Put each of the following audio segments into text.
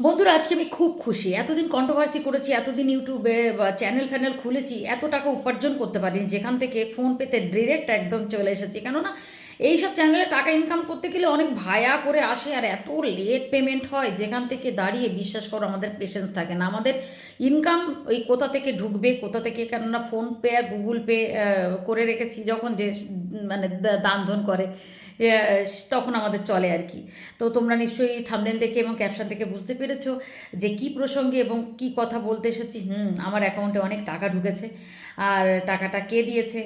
বন্ধুরা, আজকে আমি খুব খুশি। এতদিন কন্ট্রোভার্সি করেছি, এতদিন ইউটিউবে বা চ্যানেল ফ্যানেল খুলেছি, এত টাকা উপার্জন করতে পারিনি, যেখান থেকে ফোন পেতে ডিরেক্ট একদম চলে এসেছি। কেননা, এইসব চ্যানেলে টাকা ইনকাম করতে গেলে অনেক ভায়া করে আসে, আর এত লেট পেমেন্ট হয়, যেখান থেকে দাঁড়িয়ে বিশ্বাস করো, আমাদের পেশেন্স থাকে না। আমাদের ইনকাম ওই কোথা থেকে ঢুকবে, কোথা থেকে, কেননা ফোনপে আর গুগল পে করে রেখেছি, যখন যে মানে দান ধন করে। তখন আমাদের চলে আর কি। তো তোমরা নিশ্চয়ই থামনেল দেখে এবং ক্যাপশন থেকে বুঝতে পেরেছ যে কি প্রসঙ্গে এবং কি কথা বলতে এসেছি। হুম, আমার অ্যাকাউন্টে অনেক টাকা ঢুকেছে। আর টাকাটা কে দিয়েছে?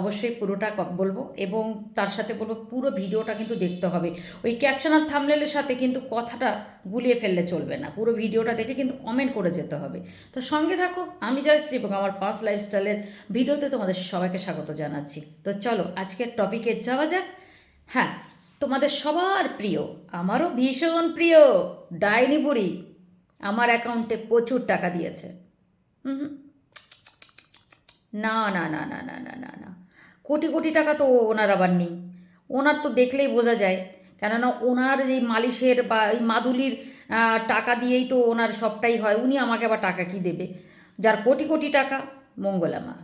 অবশ্যই পুরোটা বলব। এবং তার সাথে বলব, পুরো ভিডিওটা কিন্তু দেখতে হবে। ওই ক্যাপশন আর থামনেলের সাথে কিন্তু কথাটা গুলিয়ে ফেললে চলবে না। পুরো ভিডিওটা দেখে কিন্তু কমেন্ট করে যেতে হবে। তো সঙ্গে থাকো, আমি জয়শ্রী এবং আমার পাঁচ লাইফস্টাইলের ভিডিওতে তোমাদের সবাইকে স্বাগত জানাচ্ছি। তো চলো, আজকের টপিকে যাওয়া যাক। হ্যাঁ তোমাদের সবার প্রিয়, আমারও ভীষণ প্রিয়, ডাইনি বুড়ি। আমার অ্যাকাউন্টে প্রচুর টাকা দিয়েছে। না না না না না না না না। কোটি কোটি টাকা তো ওনার আবার নেই। ওনার তো দেখলেই বোঝা যায়। কেননা ওনার এই মালিশের বা এই মাদুলির টাকা দিয়েই তো ওনার সবটাই হয়, উনি আমাকে আবার টাকা কি দেবে? যার কোটি কোটি টাকা মঙ্গলামা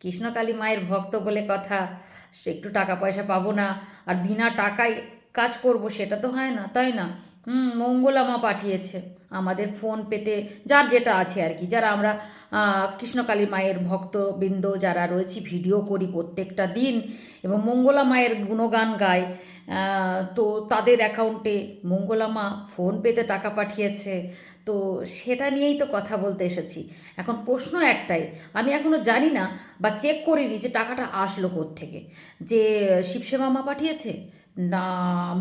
কৃষ্ণকালী মায়ের ভক্ত বলে কথা। একটু টাকা পয়সা পাবো না আর বিনা টাকায় কাজ করব সেটা তো হয় না তাই না? হুম মঙ্গলামা পাঠিয়েছে। আমাদের ফোন পেতে যার যেটা আছে আর কি যারা আমরা কৃষ্ণকালী মায়ের ভক্তবৃন্দ যারা রয়েছি ভিডিও করি প্রত্যেকটা দিন এবং মঙ্গলা মায়ের গুণগান আহ, তো তাদের অ্যাকাউন্টে মঙ্গলামা ফোন পেতে টাকা পাঠিয়েছে। তো সেটা নিয়েই তো কথা বলতে এসেছি। এখন প্রশ্ন একটাই, আমি এখনও জানি না বা চেক করিনি যে টাকাটা আসলো থেকে যে শিবসে মামা পাঠিয়েছে না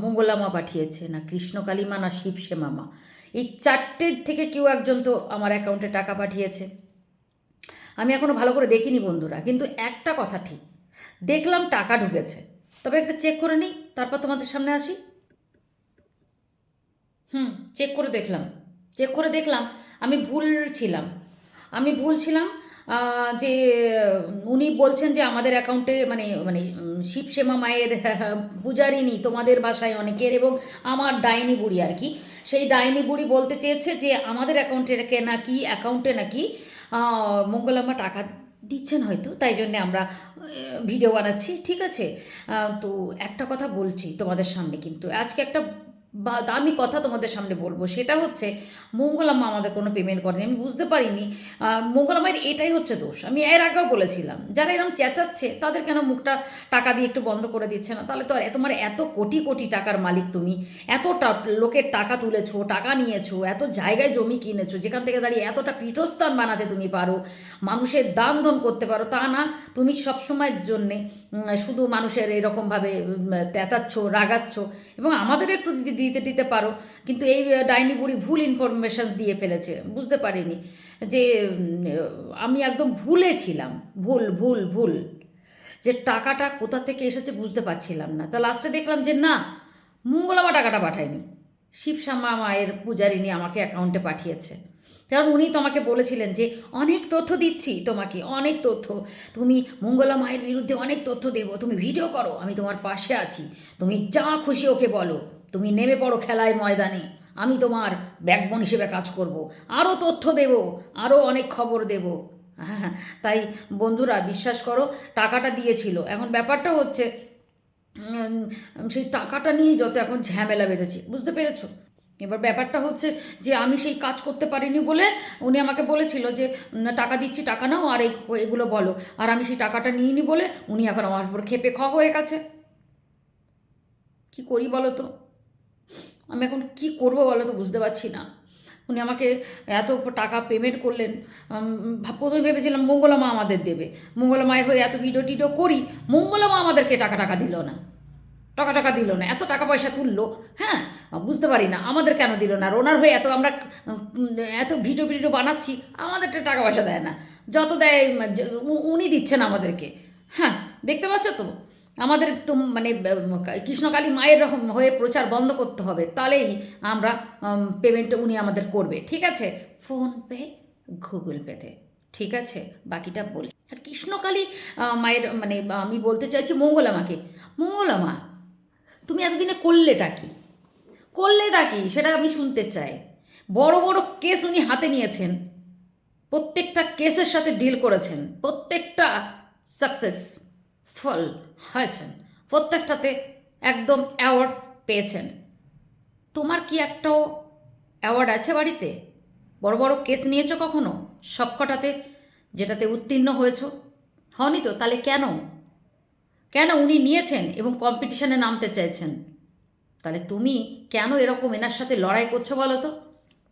মঙ্গলামা পাঠিয়েছে, না কৃষ্ণকালীমা না শিবসে মামা এই চারটের থেকে কেউ একজন তো আমার অ্যাকাউন্টে টাকা পাঠিয়েছে। আমি এখনও ভালো করে দেখিনি বন্ধুরা, কিন্তু একটা কথা ঠিক, দেখলাম টাকা ঢুকেছে। তবে একটা চেক করে নিই, তারপর তোমাদের সামনে আসি। হুম চেক করে দেখলাম। চেক করে দেখলাম, আমি ভুল ছিলাম। আমি ভুল ছিলাম যে, উনি বলছেন যে আমাদের অ্যাকাউন্টে মানে মানে শিবসেমা মায়ের পূজারিনী তোমাদের বাসায় অনেকের এবং আমার ডাইনি বুড়ি আর কি। সেই ডাইনি বুড়ি বলতে চেয়েছে যে, আমাদের অ্যাকাউন্টে নাকি অ্যাকাউন্টে নাকি মঙ্গলাম্মা টাকা দিচ্ছেন হয়তো, তাই জন্যে আমরা ভিডিও বানাচ্ছি, ঠিক আছে? তো একটা কথা বলছি তোমাদের সামনে কিন্তু। আজকে একটা বা- দামি কথা তোমাদের সামনে বলব। সেটা হচ্ছে মঙ্গলাম্মা আমাদের কোনো পেমেন্ট করেনি। আমি বুঝতে পারিনি আহ, মঙ্গলামায়ের এটাই হচ্ছে দোষ। আমি এর আগেও বলেছিলাম যারা এরকম চেঁচাচ্ছে তাদের কেন মুখটা টাকা দিয়ে একটু বন্ধ করে দিচ্ছে না? তাহলে তো আর তোমার এত কোটি কোটি টাকার মালিক তুমি এত লোকের টাকা তুলেছো টাকা নিয়েছো এত জায়গায় জমি কিনেছো যেখান থেকে দাঁড়িয়ে এতটা পীঠস্থান বানাতে তুমি পারো মানুষের দান ধন করতে পারো তা না তুমি সবসময়ের জন্যে শুধু মানুষের এরকমভাবে তেতাচ্ছ রাগাচ্ছ এবং আমাদের একটু দিতে দিতে দিতে পারো। কিন্তু এই ডাইনি বুড়ি ভুল ইনফরমেশনস দিয়ে ফেলেছে। বুঝতে পারিনি যে আমি একদম ভুলে ছিলাম। ভুল ভুল ভুল। যে টাকাটা কোথা থেকে এসেছে বুঝতে পারছিলাম না। তা লাস্টে দেখলাম যে না মঙ্গলামা টাকাটা পাঠায়নি। শিবশ্যামা মায়ের পূজারিনী আমাকে অ্যাকাউন্টে পাঠিয়েছে। কারণ উনি তো আমাকে বলেছিলেন যে, অনেক তথ্য দিচ্ছি তোমাকে, অনেক তথ্য। তুমি মঙ্গলা মায়ের বিরুদ্ধে অনেক তথ্য দেবো। তুমি ভিডিও করো, আমি তোমার পাশে আছি। তুমি যা খুশি ওকে বলো। তুমি নেমে পড়ো খেলায় ময়দানে। আমি তোমার ব্যাকবোন হিসেবে কাজ করব। আরও তথ্য দেব আরও অনেক খবর দেব। হ্যাঁ তাই বন্ধুরা, বিশ্বাস করো, টাকাটা দিয়েছিল। এখন ব্যাপারটা হচ্ছে সেই টাকাটা নিয়েই যত এখন ঝামেলা বেঁধেছে। বুঝতে পেরেছ? এবার ব্যাপারটা হচ্ছে যে, আমি সেই কাজ করতে পারিনি বলে উনি আমাকে বলেছিল যে টাকা দিচ্ছি, টাকা নাও, আর এই, এগুলো বলো। আর আমি সেই টাকাটা নিইনি বলে উনি এখন আমার উপর খেপে খ হয়ে গেছে। কি করি বলো তো? আমি এখন কি করব বলো তো বুঝতে পারছি না। উনি আমাকে এত টাকা পেমেন্ট করলেন। প্রথমে ভেবেছিলাম মঙ্গলামা আমাদের দেবে। মঙ্গলা মায়ের হয়ে এত ভিডিও টিডিও করি মঙ্গলামা আমাদেরকে টাকা টাকা দিল না। টাকা টাকা দিল না, এত টাকা পয়সা তুললো হ্যাঁ? বুঝতে পারি না, আমাদের কেন দিল না? আর ওনার হয়ে এত আমরা, এত ভিডিও ভিডিও বানাচ্ছি, আমাদেরটা টাকা পয়সা দেয় না। যত দেয় উনি দিচ্ছেন আমাদেরকে। হ্যাঁ দেখতে পাচ্ছ তো? আমাদের তো মানে কৃষ্ণকালী মায়ের রকম হয়ে প্রচার বন্ধ করতে হবে, তাহলেই আমরা পেমেন্ট উনি আমাদের করবে, ঠিক আছে? ফোনপে গুগল পেতে ঠিক আছে? বাকিটা বল। আর কৃষ্ণকালী মায়ের মানে আমি বলতে চাইছি মঙ্গলামাকে মঙ্গলামা তুমি এতদিনে করলেটা কি? করলেটা কি? সেটা আমি শুনতে চাই। বড় বড় কেস উনি হাতে নিয়েছেন। প্রত্যেকটা কেসের সাথে ডিল করেছেন। প্রত্যেকটা সাকসেস ফল হয়েছেন। প্রত্যেকটাতে একদম অ্যাওয়ার্ড পেয়েছেন। তোমার কি একটাও অ্যাওয়ার্ড আছে বাড়িতে? বড় বড় কেস নিয়েছো কখনো? সবকটাতে যেটাতে উত্তীর্ণ হয়েছ? হওনি তো? তাহলে কেন? কেন উনি নিয়েছেন এবং কম্পিটিশনে নামতে চাইছেন? তাহলে তুমি কেন এরকম এনার সাথে লড়াই করছ বলো তো?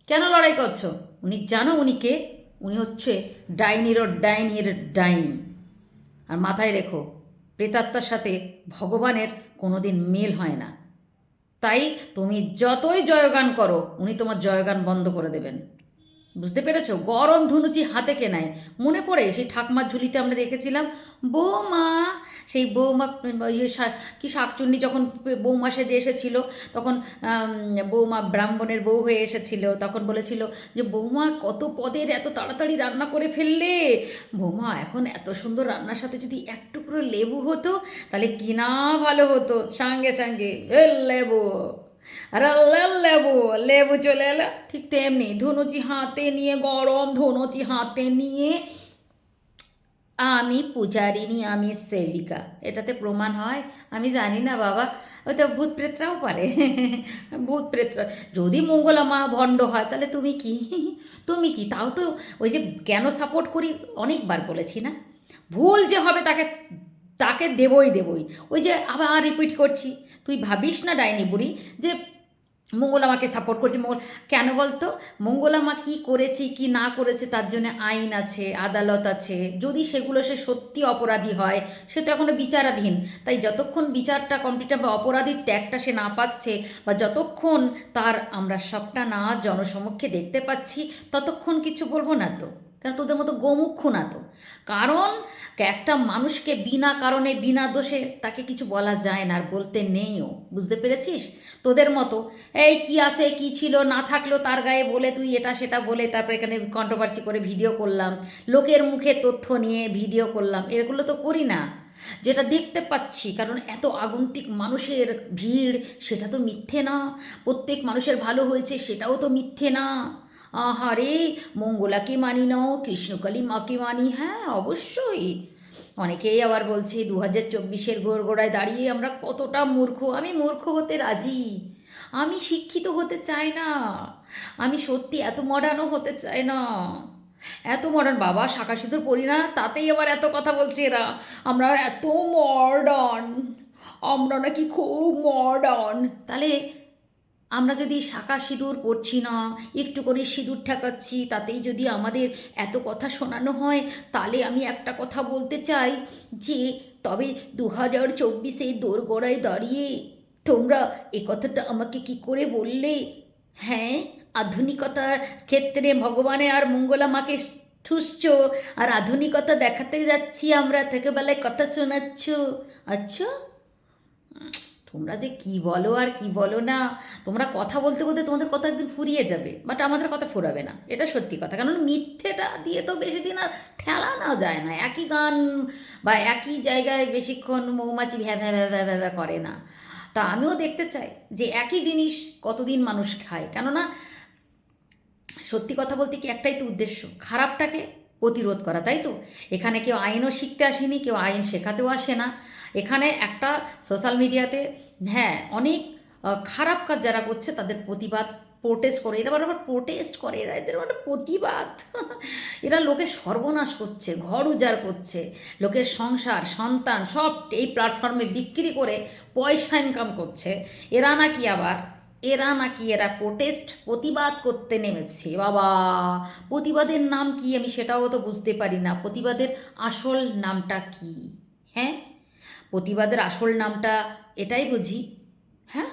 কেন লড়াই করছ? উনি জানো উনি কে? উনি হচ্ছে ডাইনিরও ডাইনির ডাইনি। আর মাথায় রেখো প্রেতাত্মার সাথে ভগবানের কোনো দিন মেল হয় না। তাই তুমি যতই জয়গান করো, উনি তোমার জয়গান বন্ধ করে দেবেন। বুঝতে পেরেছ? গরম ধনুচি হাতে কেনায়। মনে পড়ে? সেই ঠাকমার ঝুলিতে আমরা দেখেছিলাম। বৌমা, সেই বৌমা ইয়ে কি শাকচুন্নি যখন বৌমা সেজে এসেছিল, তখন বৌমা ব্রাহ্মণের বউ হয়ে এসেছিল, তখন বলেছিল যে, বৌমা, কত পদের এত তাড়াতাড়ি রান্না করে ফেললে? বৌমা, এখন এত সুন্দর রান্নার সাথে যদি এক টুকরো লেবু হতো, তাহলে কি না ভালো হতো। সঙ্গে সঙ্গে, এ লেবু। লেবু লেবু চলে এলো। ঠিক তেমনি ধনুচি হাতে নিয়ে, গরম ধনুচি হাতে নিয়ে আমি পূজারিনী আমি সেবিকা। এটাতে প্রমাণ হয়। আমি জানি না বাবা, ওই তো ভূত প্রেতরাও পারে। ভূত প্রেতরা যদি মঙ্গলামা ভণ্ড হয়, তাহলে তুমি কি? তুমি কি? তাও তো ওই যে কেন সাপোর্ট করি? অনেকবার বলেছি না? ভুল যে হবে তাকে তাকে দেবই দেবই। ওই যে আবার রিপিট করছি। তুই ভাবিস না ডাইনি বুড়ি যে মঙ্গলামাকে সাপোর্ট করছে? মঙ্গল, কেন বলতো? মঙ্গলামা কী করেছে, কি না করেছে তার জন্য আইন আছে, আদালত আছে। যদি সেগুলো সে সত্যি অপরাধী হয়, সে তো এখনও বিচারাধীন। তাই যতক্ষণ বিচারটা কমপ্লিট বা অপরাধীর ট্যাগটা সে না পাচ্ছে বা যতক্ষণ তার আমরা সবটা না জনসমক্ষে দেখতে পাচ্ছি, ততক্ষণ কিছু বলব না তো। কারণ তোদের মতো গোমুখ্য না তো? কারণ একটা মানুষকে বিনা কারণে, বিনা দোষে তাকে কিছু বলা যায় না আর বলতে নেইও। বুঝতে পেরেছিস? তোদের মতো। এই কি আছে, কি ছিল, না থাকলেও তার গায়ে বলে তুই এটা সেটা বলে তারপরে এখানে কন্ট্রোভার্সি করে ভিডিও করলাম, লোকের মুখে তথ্য নিয়ে ভিডিও করলাম এগুলো তো করি না। যেটা দেখতে পাচ্ছি, কারণ এত আগন্তিক মানুষের ভিড়, সেটা তো মিথ্যে না। প্রত্যেক মানুষের ভালো হয়েছে, সেটাও তো মিথ্যে না। আহারে মঙ্গলাকে মানি নাও, কৃষ্ণকালী মাকে মানি? হ্যাঁ অবশ্যই। অনেকেই আবার বলছে দু হাজার চব্বিশের গোড়ায় দাঁড়িয়ে আমরা কতটা মূর্খ। আমি মূর্খ হতে রাজি। আমি শিক্ষিত হতে চাই না। আমি সত্যি এত মডার্নও হতে চাই না। এত মডার্ন বাবা, শাখা সিঁদুর পড়ি না, তাতেই আবার এত কথা বলছে এরা। আমরা এত মডার্ন। আমরা নাকি খুব মডার্ন। তাহলে আমরা যদি শাখা সিঁদুর পড়ছি না, একটু করে সিঁদুর ঠেকাচ্ছি, তাতেই যদি আমাদের এত কথা শোনানো হয়, তাহলে আমি একটা কথা বলতে চাই যে, তবে দু হাজার চব্বিশে দোরগোড়ায় দাঁড়িয়ে তোমরা এ কথাটা আমাকে কি করে বললে? হ্যাঁ আধুনিকতার ক্ষেত্রে ভগবানে আর মঙ্গলা মাকে ঠুসছ আর আধুনিকতা দেখাতে যাচ্ছি আমরা, থেকে বেলায় কথা শোনাচ্ছ। আচ্ছা? তোমরা যে কি বলো আর কি বলো না, তোমরা কথা বলতে বলতে তোমাদের কথা একদিন ফুরিয়ে যাবে বাট আমাদের কথা ফুরাবে না, এটা সত্যি কথা। কারণ মিথ্যেটা দিয়ে তো বেশি দিন আর ঠেলানো যায় না, একই গান বা একই জায়গায় বেশিক্ষণ মৌমাছি ভ্যা ভ্যা ভ্যা ভ্যা ভ্যা করে না। তা আমিও দেখতে চাই যে একই জিনিস কতদিন মানুষ খায়, কেননা সত্যি কথা বলতে কি একটাই তো উদ্দেশ্য, খারাপটাকে প্রতিরোধ করা, তাই তো? এখানে কেউ আইনও শিখতে আসেনি, কেউ আইন শেখাতেও আসে না। এখানে একটা সোশ্যাল মিডিয়াতে হ্যাঁ অনেক খারাপ কাজ যারা করছে তাদের প্রতিবাদ প্রোটেস্ট করে। এরা আবার প্রোটেস্ট করে, এরা এদের মানে প্রতিবাদ। এরা লোকে সর্বনাশ করছে, ঘর উজাড় করছে, লোকের সংসার, সন্তান, সব এই প্ল্যাটফর্মে বিক্রি করে পয়সা ইনকাম করছে। এরা নাকি আবার এরা নাকি এরা প্রোটেস্ট প্রতিবাদ করতে নেমেছে। বাবা, প্রতিবাদের নাম কি আমি সেটাও তো বুঝতে পারি না। প্রতিবাদের আসল নামটা কি? হ্যাঁ? প্রতিবাদের আসল নামটা এটাই বুঝি। হ্যাঁ?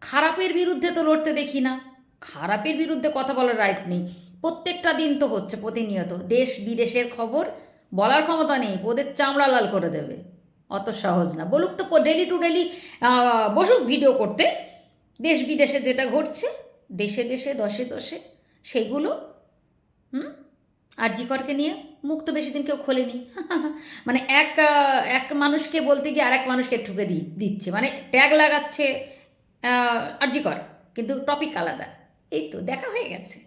খারাপের বিরুদ্ধে তো লড়তে দেখি না। খারাপের বিরুদ্ধে কথা বলার রাইট নেই। প্রত্যেকটা দিন তো হচ্ছে প্রতিনিয়ত। দেশ বিদেশের খবর বলার ক্ষমতা নেই। ওদের চামড়া লাল করে দেবে। অত সহজ না। বলুক তো ডেলি টু ডেলি বসুক ভিডিও করতে। দেশ বিদেশে যেটা ঘটছে, দেশে দেশে, দশে দশে সেইগুলো হুম? আর জিকরকে নিয়ে মুখ তো বেশি দিন কেউ খোলেনি। মানে এক এক মানুষকে বলতে গিয়ে আরেক মানুষকে ঠুকে দি, দিচ্ছে। মানে ট্যাগ লাগাচ্ছে আর জিকর কিন্তু টপিক আলাদা। এই তো, দেখা হয়ে গেছে।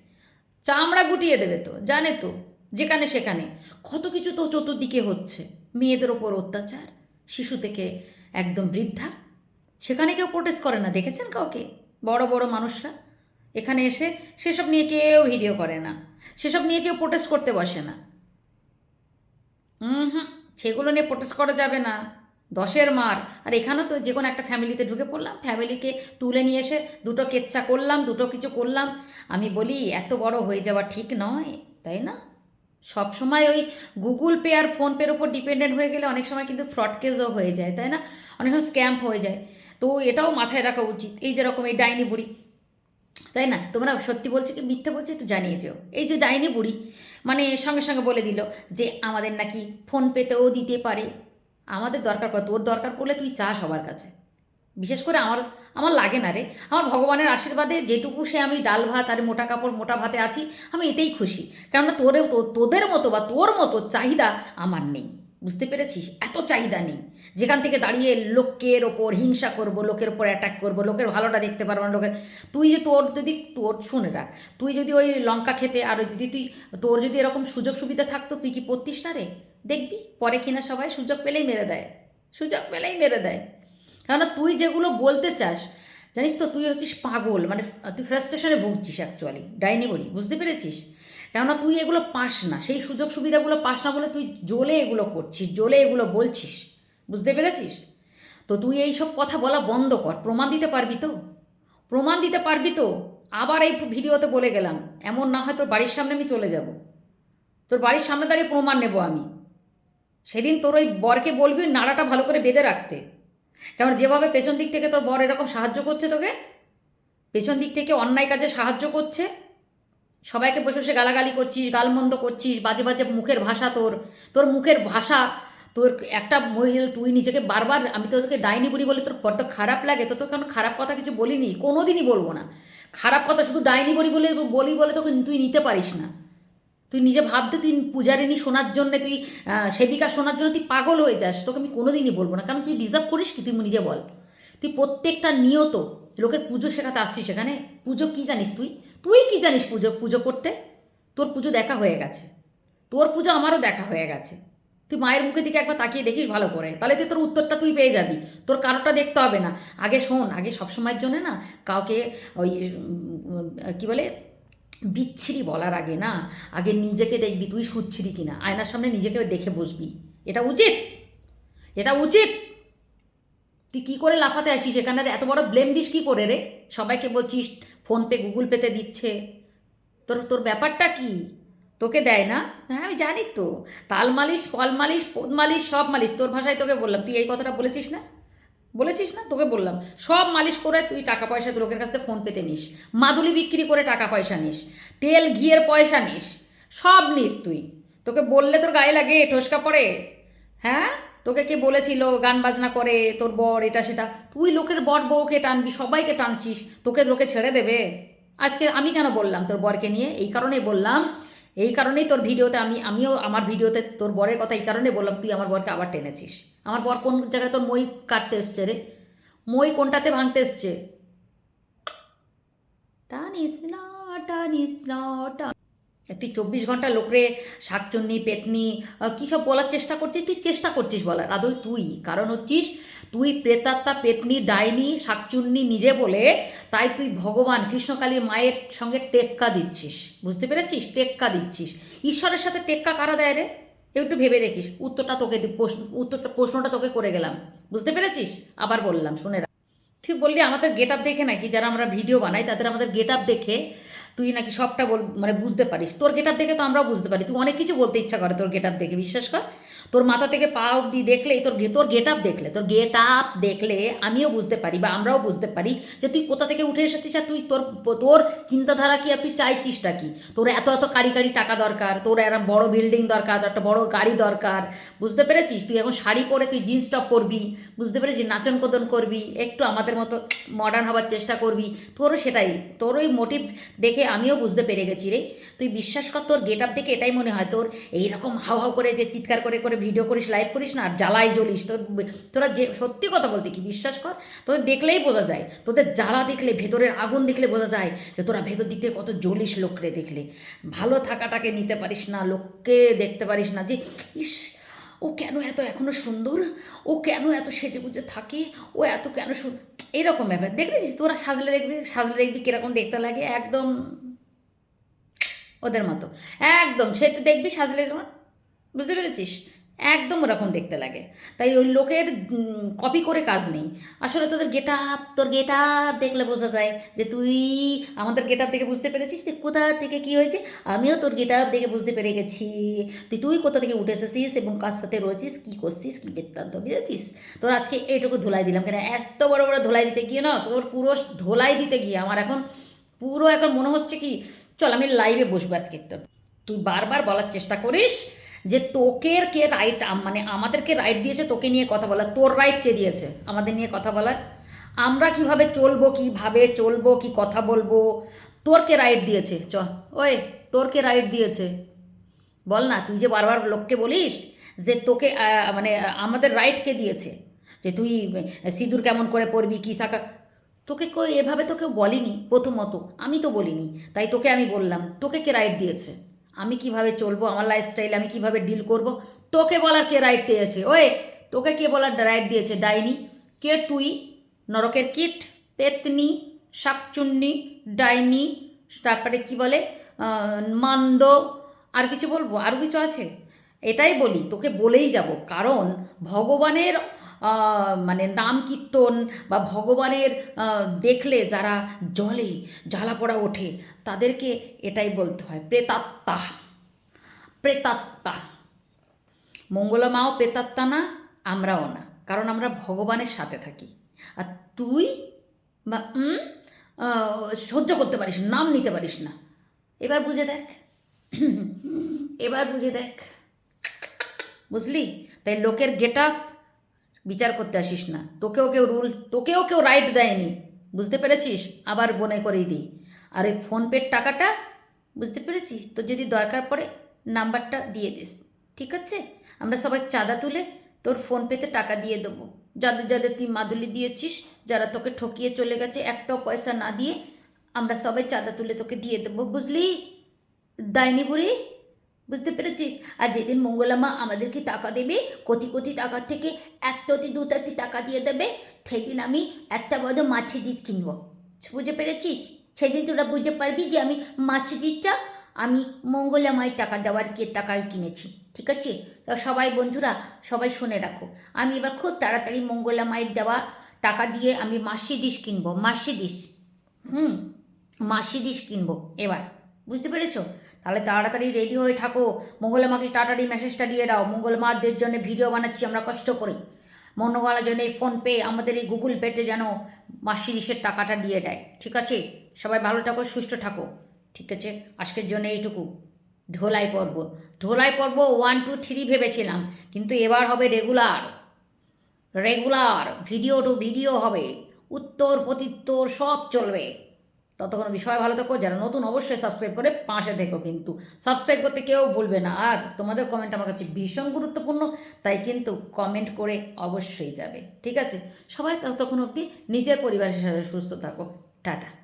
চামড়া গুটিয়ে দেবে তো, জানে তো, যেখানে সেখানে। কত কিছু তো চতুর্দিকে হচ্ছে। মেয়েদের ওপর অত্যাচার, শিশু থেকে একদম বৃদ্ধা। সেখানে কেউ প্রোটেস্ট করে না, দেখেছেন কাউকে? বড় বড় মানুষরা। এখানে এসে সেসব নিয়ে কেউ ভিডিও করে না। সেসব নিয়ে কেউ প্রোটেস্ট করতে বসে না। হুম সেগুলো নিয়ে প্রোটেস্ট করা যাবে না। দশের মার। আর এখানেও তো যে কোনো একটা ফ্যামিলিতে ঢুকে পড়লাম ফ্যামিলিকে তুলে নিয়ে এসে দুটো কেচ্চা করলাম, দুটো কিছু করলাম। আমি বলি, এত বড় হয়ে যাওয়া ঠিক নয়, তাই না? সব সময় ওই গুগল পে আর ফোনপের ওপর ডিপেন্ডেন্ট হয়ে গেলে অনেক সময় কিন্তু ফ্রড কেসও হয়ে যায়, তাই না? অনেক সময় স্ক্যাম হয়ে যায়। তো এটাও মাথায় রাখা উচিত, এই যেরকম এই ডাইনি বুড়ি। তাই না? তোমরা সত্যি বলছো কি মিথ্যে বলছো একটু জানিয়ে যেও। এই যে ডাইনি বুড়ি মানে সঙ্গে সঙ্গে বলে দিল যে আমাদের নাকি ফোন পেতেও দিতে পারে। আমাদের দরকার পড়ে, তোর দরকার পড়লে তুই চা সবার কাছে। বিশেষ করে আমার আমার লাগে না রে। আমার ভগবানের আশীর্বাদে যেটুকু সে আমি ডাল ভাত আর মোটা কাপড়, মোটা ভাতে আছি, আমি এতেই খুশি। কেননা তোরে তোদের মতো বা তোর মতো চাহিদা আমার নেই। বুঝতে পেরেছিস? এত চাহিদা নেই। যেখান থেকে দাঁড়িয়ে লোকের ওপর হিংসা করব, লোকের ওপর অ্যাটাক করব, লোকের ভালোটা দেখতে পারব না, লোকের তুই যে তোর যদি তোর শুনে রাখ, তুই যদি ওই লঙ্কা খেতে আর যদি তুই তোর যদি এরকম সুযোগ সুবিধা থাকতো, তুই কি পড়তিস না রে? দেখবি? পরে কিনা সবাই সুযোগ পেলেই মেরে দেয়। সুযোগ পেলেই মেরে দেয়। কেননা তুই যেগুলো বলতে চাস, জানিস তো, তুই হচ্ছিস পাগল। মানে তুই ফ্রাস্ট্রেশনে ভুগছিস অ্যাকচুয়ালি ডাইনি বলি, বুঝতে পেরেছিস? কেননা তুই এগুলো পাস না। সেই সুযোগ সুবিধাগুলো পাস না বলে তুই জ্বলে এগুলো করছিস জ্বলে এগুলো বলছিস। বুঝতে পেরেছিস? তো তুই এই সব কথা বলা বন্ধ কর। প্রমাণ দিতে পারবি তো? প্রমাণ দিতে পারবি তো? আবার এই ভিডিওতে বলে গেলাম, এমন না হয় তোর বাড়ির সামনে আমি চলে যাব। তোর বাড়ির সামনে দাঁড়িয়ে প্রমাণ নেব আমি। সেদিন তোর ওই বরকে বলবি নাড়াটা ভালো করে বেঁধে রাখতে। কারণ যেভাবে পেছন দিক থেকে তোর বর এরকম সাহায্য করছে তোকে, পেছন দিক থেকে অন্যায় কাজে সাহায্য করছে সবাইকে বসে বসে গালাগালি করছিস, গালমন্দ করছিস, বাজে বাজে মুখের ভাষা তোর। তোর মুখের ভাষা, তোর একটা মহিলা, তুই নিজেকে বারবার, আমি তো তোকে ডাইনি বুড়ি বলে তোর বড্ড খারাপ লাগে, তো তোর কেন খারাপ কথা কিছু বলিনি? কোনো দিনই বলব না। খারাপ কথা শুধু ডাইনি বড়ি বলে, বলি বলে তোকে তুই নিতে পারিস না। তুই নিজে ভাবতে তুই পূজারিনী শোনার জন্য তুই সেবিকা শোনার জন্য তুই পাগল হয়ে যাস, তোকে আমি কোনোদিনই বলব না। কারণ তুই ডিজার্ভ করিস কি? তুই নিজে বল। তুই প্রত্যেকটা নিয়ত লোকের পুজো শেখাতে আসছিস সেখানে। পুজো কী জানিস তুই? তুই কি জানিস পুজো পুজো করতে? তোর পুজো দেখা হয়ে গেছে। তোর পুজো আমারও দেখা হয়ে গেছে। তুই মায়ের মুখের দিকে একবার তাকিয়ে দেখিস ভালো করে। তাহলে তুই তোর উত্তরটা তুই পেয়ে যাবি। তোর কারোটা দেখতে হবে না। আগে শোন, আগে সবসময়ের জন্য না কাউকে ওই কি বলে, বিচ্ছিরি বলার আগে না, আগে নিজেকে দেখবি তুই সুচ্ছিরি কিনা। আয়নার সামনে নিজেকে দেখে বসবি। এটা উচিত। এটা উচিত। তুই কী করে লাফাতে আসিস? এখানে এত বড় ব্লেম দিস কী করে রে? সবাইকে বলছিস ফোনপে গুগল পেতে দিচ্ছে। তোর তোর ব্যাপারটা কি? তোকে দেয় না? হ্যাঁ আমি জানি তো। তাল মালিশ, ফল মালিশ, পোদ মালিশ, সব মালিশ। তোর ভাষায় তোকে বললাম। তুই এই কথাটা বলেছিস না? বলেছিস না? তোকে বললাম। সব মালিশ করে তুই টাকা পয়সা লোকের কাছ থেকে ফোন পেতে নিস। মাদুলি বিক্রি করে টাকা পয়সা নিস। তেল, ঘিয়ের পয়সা নিস। সব নিস তুই। তোকে বললে তোর গায়ে লাগে, ঠোসকা পড়ে। হ্যাঁ? তোকে কে বলেছিল গান বাজনা করে, তোর বর এটা সেটা। তুই লোকের বর বউকে টানবি, সবাইকে টানছিস, তোকে লোকে ছেড়ে দেবে? আজকে আমি কেন বললাম তোর বরকে নিয়ে? এই কারণেই বললাম, এই কারণেই তোর ভিডিওতে আমি, আমিও আমার ভিডিওতে তোর বরের কথা এই কারণে বললাম, তুই আমার বরকে আবার টেনেছিস। আমার বর কোন জায়গায় তোর মই কাটতে এসছে রে? মই কোনটাতে ভাঙতে এসছে? টানিস না টানিস না। তুই চব্বিশ ঘণ্টা লোকরে শাকচন্নি, পেতনি কী সব বলার চেষ্টা করছিস? তুই চেষ্টা করছিস বলার। আদৌ তুই? কারণ হচ্ছিস, তুই প্রেতাত্মা, পেতনি, ডাইনি, শাকচুন্নি নিজে বলে তাই তুই ভগবান কৃষ্ণকালীর মায়ের সঙ্গে টেক্কা দিচ্ছিস। বুঝতে পেরেছিস? টেক্কা দিচ্ছিস। ঈশ্বরের সাথে টেক্কা কারা দেয় রে? একটু ভেবে দেখিস। উত্তরটা তোকে প্রশ্ন উত্তরটা প্রশ্নটা তোকে করে গেলাম। বুঝতে পেরেছিস? আবার বললাম, শুনে। তুই বললি আমাদের গেট আপ দেখে নাকি? যারা আমরা ভিডিও বানাই, তাদের আমাদের গেট আপ দেখে তুই নাকি সবটা বল মানে বুঝতে পারিস। তোর গেট দেখে তো আমরাও বুঝতে পারি। তুই অনেক কিছু বলতে ইচ্ছা করে তোর গেট দেখে, বিশ্বাস কর। তোর মাথা থেকে পা অব্দি দেখলেই তোর তোর গেট আপ দেখলে, তোর গেট আপ দেখলে আমিও বুঝতে পারি বা আমরাও বুঝতে পারি যে তুই কোথা থেকে উঠে এসেছিস আর তুই তোর তোর চিন্তাধারা কি আর তুই চাইছিসটা কি? তোর এত এত কারি কারি টাকা দরকার, তোর এরম বড় বিল্ডিং দরকার, একটা বড় গাড়ি দরকার, বুঝতে পেরেছিস? তুই এখন শাড়ি পরে তুই জিন্স টপ করবি বুঝতে পেরেছিস? নাচন কোদন করবি, একটু আমাদের মতো মডার্ন হবার চেষ্টা করবি, তোরও সেটাই, তোর ওই মোটিভ দেখে আমিও বুঝতে পেরে গেছি রে। তুই বিশ্বাস কর, তোর গেট আপ দেখে এটাই মনে হয়, তোর এইরকম হাও হাও করে যে চিৎকার করে করে ভিডিও করিস লাইভ করিস না, আর জ্বালাই জ্বলিস। তোর তোরা যে, সত্যি কথা বলতে কি, বিশ্বাস কর, তোদের দেখলেই বোঝা যায়, তোদের জ্বালা দেখলে, ভেতরের আগুন দেখলে বোঝা যায় যে তোরা ভেতর দিক থেকে কত জ্বলিস লোকরে দেখলে। ভালো থাকাটাকে নিতে পারিস না, লোককে দেখতে পারিস না যে, ইস, ও কেন এত এখনও সুন্দর? ও কেন এত সেজে গুজে থাকে? ও এত কেন সুন্দর এরকম ব্যাপার। দেখেছিস, তোরা সাজলে দেখবি সাজলে দেখবি কীরকম দেখতে লাগে? একদম ওদের মতো। একদম সেটা দেখবি সাজলে তোমার, বুঝতে পেরেছিস? একদম ওরকম দেখতে লাগে। তাই ওই লোকের কপি করে কাজ নেই। আসলে তোদের গেট আপ তোর গেট আপ দেখলে বোঝা যায় যে তুই আমাদের গেট আপ দেখে বুঝতে পেরেছিস যে কোথা থেকে কী হয়েছে, আমিও তোর গেট আপ দেখে বুঝতে পেরে গেছি। তুই তুই কোথা থেকে উঠে এসেছিস এবং কার সাথে রয়েছিস, কী করছিস, কী বৃত্তান্ত বুঝেছিস? তোর আজকে এইটুকু ধুলাই দিলাম। কেন এত বড় বড় ধুলাই দিতে গিয়ে না, তোর পুরো ধোলাই দিতে গিয়ে আমার এখন পুরো এখন মনে হচ্ছে কি, চল আমি লাইভে বসবো আজকে তোর। তুই বারবার বলার চেষ্টা করিস যে তোকে কে রাইট মানে আমাদেরকে রাইট দিয়েছে তোকে নিয়ে কথা বলার তোর রাইট কে দিয়েছে আমাদের নিয়ে কথা বলার? আমরা কীভাবে চলবো কীভাবে চলবো, কি কথা বলব? তোর কে রাইট দিয়েছে? চ, ওই, তোর কে রাইট দিয়েছে? বল না, তুই যে বারবার লোককে বলিস যে তোকে মানে আমাদের রাইট কে দিয়েছে, যে তুই সিঁদুর কেমন করে পরবি, কী শাখা? তোকে কই, এভাবে তো কেউ বলেনি প্রথমত, আমি তো বলিনি, তাই তোকে আমি বললাম, তোকে কে রাইট দিয়েছে? আমি কীভাবে চলবো? আমার লাইফস্টাইল আমি কীভাবে ডিল করব? তোকে বলার কে রাইট দিয়েছে? ওয়ে তোকে কে বলার রাইট দিয়েছে? ডাইনি। কে তুই? নরকের কিট, পেতনি, শাকচুন্নি, ডাইনি, তারপরে কি বলে? মান্দ, আর কিছু বলব? আর কিছু আছে? এটাই বলি, তোকে বলেই যাব। কারণ ভগবানের মানে নাম কীর্তন বা ভগবানের দেখলে যারা জলে জ্বালা পড়া ওঠে, তাদেরকে এটাই বলতে হয়, প্রেতাত্মা। প্রেতাত্মা। মঙ্গলা মাও প্রেতাত্মা না, আমরাও না, কারণ আমরা ভগবানের সাথে থাকি। আর তুই বা সহ্য করতে পারিস নাম নিতে পারিস না। এবার বুঝে দেখ। এবার বুঝে দেখ। বুঝলি? তাই লোকের গেট আপ বিচার করতে আসিস না। তোকেও কেউ রুল তোকেও কেউ রাইট দেয়নি। বুঝতে পেরেছিস? আবার বনে করেই দিই। আর ওই ফোনপের টাকাটা, বুঝতে পেরেছিস? তোর যদি দরকার পড়ে, নাম্বারটা দিয়ে দিস। ঠিক আছে? আমরা সবাই চাঁদা তুলে তোর ফোনপেতে টাকা দিয়ে দেবো। যাদের যাদের তুই মাদুলি দিয়েছিস, যারা তোকে ঠকিয়ে চলে গেছে, একটাও পয়সা না দিয়ে আমরা সবাই চাঁদা তুলে তোকে দিয়ে দেবো। বুঝলি? দায়নি বুড়ি? বুঝতে পেরেছিস? আর যেদিন মঙ্গলামা আমাদেরকে টাকা দেবে, কোটি কোটি টাকার থেকে এক ততি দু ততি টাকা দিয়ে দেবে, সেদিন আমি একটা বড় মাছের কিনবো। বুঝতে পেরেছিস? সেদিন তোরা বুঝতে পারবি যে আমি মাছের আমি মঙ্গলামায় টাকা দেওয়ার কে টাকায় কিনেছি। ঠিক আছে? তো সবাই বন্ধুরা, সবাই শুনে রাখো। আমি এবার খুব তাড়াতাড়ি মঙ্গলা মায়ের দেওয়া টাকা দিয়ে আমি মার্সিডিস কিনবো মার্সিডিস হুম মার্সিডিস কিনবো এবার। বুঝতে পেরেছ? তাহলে তাড়াতাড়ি রেডি হয়ে থাকো। মঙ্গলা মাকে তাড়াতাড়ি মেসেজটা দিয়ে দাও। মঙ্গল মাদের জন্য ভিডিও বানাচ্ছি, আমরা কষ্ট করে। মনোবালার জন্য এই ফোনপে আমাদের এই গুগল পেতে যেন মার্সিডিসের টাকাটা দিয়ে দেয়। ঠিক আছে? সবাই ভালো থাকো, সুস্থ থাকো। ঠিক আছে? আজকের জন্য এইটুকু। ঢোলাই পর্ব। ঢোলাই পর্ব ওয়ান টু থ্রি ভেবেছিলাম, কিন্তু এবার হবে regular regular video to video হবে। উত্তর, প্রত্যুত্তর সব চলবে। ততক্ষণ বিষয় ভালো থাকো, যারা নতুন অবশ্যই সাবস্ক্রাইব করে পাশে থেকো কিন্তু। সাবস্ক্রাইব করতে কেউ ভুলবে না। আর তোমাদের কমেন্ট আমার কাছে ভীষণ গুরুত্বপূর্ণ, তাই কিন্তু কমেন্ট করে অবশ্যই যাবে। ঠিক আছে? সবাই ততক্ষণ অব্দি নিজের পরিবারের সাথে সুস্থ থাকো। টাটা।